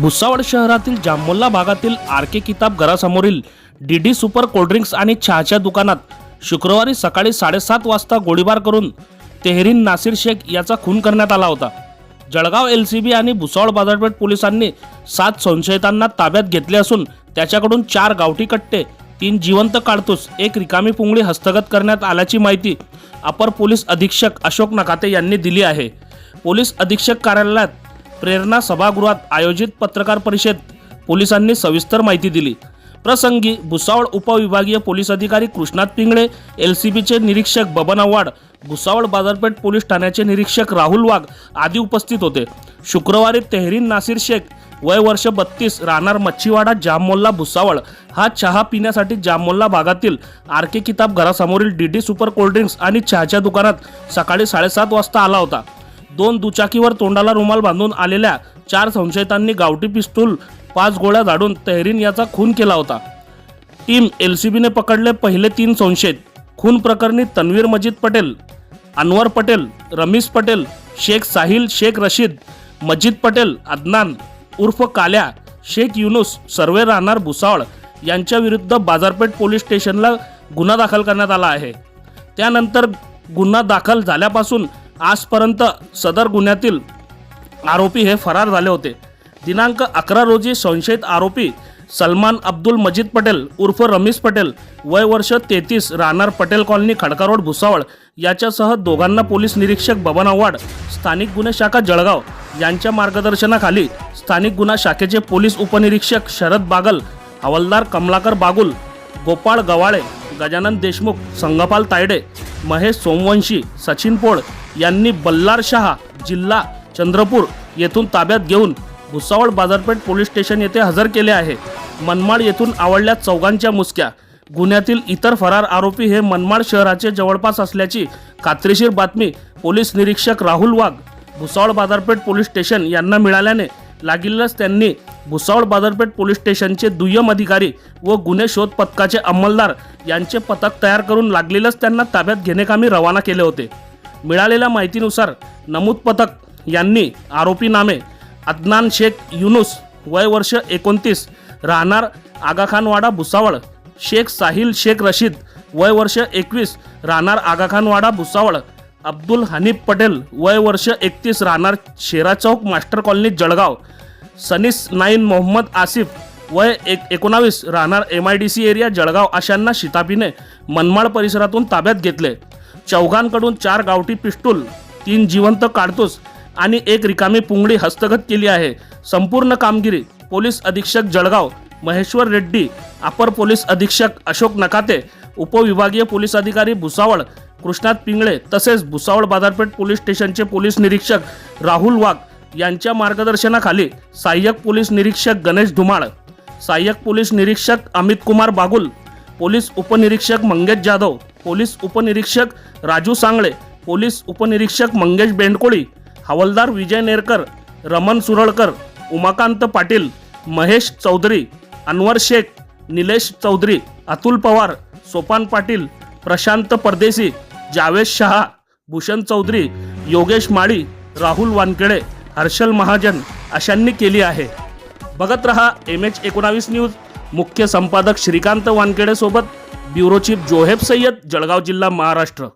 भुसावळ शहरातील जांभोल्ला भागातील R K किताब घरासमोरील D D super cold drinks आणि चहाच्या दुकानात शुक्रवारी सकाळी साडेसात वाजता गोळीबार करून तेहरीन नासिर शेख याचा खून करण्यात आला होता. जळगाव एल सी बी आणि भुसावळ बाजारपेठ पोलिसांनी सात संशयितांना ताब्यात घेतले असून त्याच्याकडून चार गावठी कट्टे तीन जिवंत काढतूस एक रिकामी पुंगळी हस्तगत करण्यात आल्याची माहिती अपर पोलीस अधीक्षक अशोक नकाते यांनी दिली आहे. पोलीस अधीक्षक कार्यालयात प्रेरणा सभागृहात आयोजित पत्रकार परिषद पोलिसांनी सविस्तर माहिती दिली. प्रसंगी भुसावळ उपविभागीय पोलीस अधिकारी कृष्णात पिंगळे एल सी बीचे निरीक्षक बबन आव्हाड भुसावळ बाजारपेठ पोलीस ठाण्याचे निरीक्षक राहुल वाघ आदी उपस्थित होते. शुक्रवारी तेहरीन नासिर शेख वय वर्ष बत्तीस राहणार मच्छीवाडा जाममोल्ला भुसावळ. हा चहा पिण्यासाठी जाममोल्ला भागातील आर के किताब घरासमोरील D D super cold drinks आणि चहाच्या दुकानात सकाळी साडेसात वाजता आला होता. दोन दुचाकीवर तोंडाला रुमाल बांधून आलेल्या चार संशयितांनी गावठी पिस्तूल पाच गोळ्या झाडून तहरीन याचा खून केला होता. टीम एल सी बीने पकडले पहिले तीन संशयित. खून प्रकरणी तन्वीर मजिद पटेल अनवर पटेल रमीश पटेल शेख साहिल शेख रशीद मजीद पटेल अदनान उर्फ काल्या शेख युनुस सर्वे राहणार भुसावळ यांच्याविरुद्ध बाजारपेठ पोलीस स्टेशनला गुन्हा दाखल करण्यात आला आहे. त्यानंतर गुन्हा दाखल झाल्यापासून आजपर्यंत सदर गुन्ह्यातील आरोपी हे फरार झाले होते. दिनांक अकरा रोजी संशयित आरोपी सलमान अब्दुल मजीद पटेल उर्फ रमेश पटेल वय वर्ष तेहतीस राहणार पटेल कॉलनी खडका रोड भुसावळ याच्यासह दोघांना पोलीस निरीक्षक बबन आव्हाड स्थानिक गुन्हे शाखा जळगाव यांच्या मार्गदर्शनाखाली स्थानिक गुन्हा शाखेचे पोलीस उपनिरीक्षक शरद बागल हवालदार कमलाकर बागुल गोपाळ गवाळे गजानन देशमुख संगपाल तायडे महेश सोमवंशी सचिन पोळ यांनी बल्लारशहा जिल्हा चंद्रपूर येथून ताब्यात घेऊन भुसावळ बाजारपेठ पोलीस स्टेशन येथे हजर केले आहे. मनमाड येथून आवडल्या चौघांच्या मुसक्या गुन्ह्यातील इतर फरार आरोपी हे मनमाड शहराचे जवळपास असल्याची खात्रीशीर बातमी पोलीस निरीक्षक राहुल वाघ भुसावळ बाजारपेठ पोलीस स्टेशन यांना मिळाल्याने लागीलच त्यांनी भुसावळ बाजारपेठ पोलीस स्टेशनचे दुय्यम अधिकारी व गुन्हे शोध पथकाचे अंमलदार यांचे पथक तयार करून लागलेलंच त्यांना ताब्यात घेणेकामी रवाना केले होते. मिळालेल्या माहितीनुसार नमूद पथक यांनी आरोपी नामे अदनान शेख युनुस वय वर्ष एकोणतीस राहणार आगाखानवाडा भुसावळ. शेख साहिल शेख रशीद वय वर्ष एकवीस राहणार आगाखानवाडा भुसावळ. अब्दुल हनीफ पटेल वय वर्ष एकतीस राहणार शेरा चौक मास्टर कॉलनी जळगाव. सनीस नाईन मोहम्मद आसिफ वय एक एकोणावीस राहणार M I D C area Jalgaon अशांना शितापीने मनमाड परिसरातून ताब्यात घेतले. चौघांकडून चार गावठी पिस्तूल तीन जिवंत काढतोस आणि एक रिकामी पुंगडी हस्तगत केली आहे. संपूर्ण कामगिरी पोलीस अधीक्षक जळगाव महेश्वर रेड्डी अपर पोलीस अधीक्षक अशोक नकाते उपविभागीय पोलीस अधिकारी भुसावळ कृष्णात पिंगळे तसेच भुसावळ बाजारपेठ पोलीस स्टेशनचे पोलीस निरीक्षक राहुल वाघ यांच्या मार्गदर्शनाखाली सहाय्यक पोलीस निरीक्षक गणेश धुमाळ सहाय्यक पोलीस निरीक्षक अमित कुमार बागुल पोलीस उपनिरीक्षक मंगेश जाधव पोलीस उपनिरीक्षक राजू सांगळे पोलीस उपनिरीक्षक मंगेश बेंडकोळी हवालदार विजय नेरकर रमन सुरळकर उमाकांत पाटील महेश चौधरी अनवर शेख निलेश चौधरी अतुल पवार सोपान पाटील प्रशांत परदेशी जावेद शहा भूषण चौधरी योगेश माळी राहुल वानखेडे हर्षल महाजन अशांनी केली आहे. बघत रहा एम एच एकोणावीस न्यूज. मुख्य संपादक श्रीकांत वानखेडे सोबत ब्युरो चीफ जोहेब सय्यद जळगाव जिल्हा महाराष्ट्र.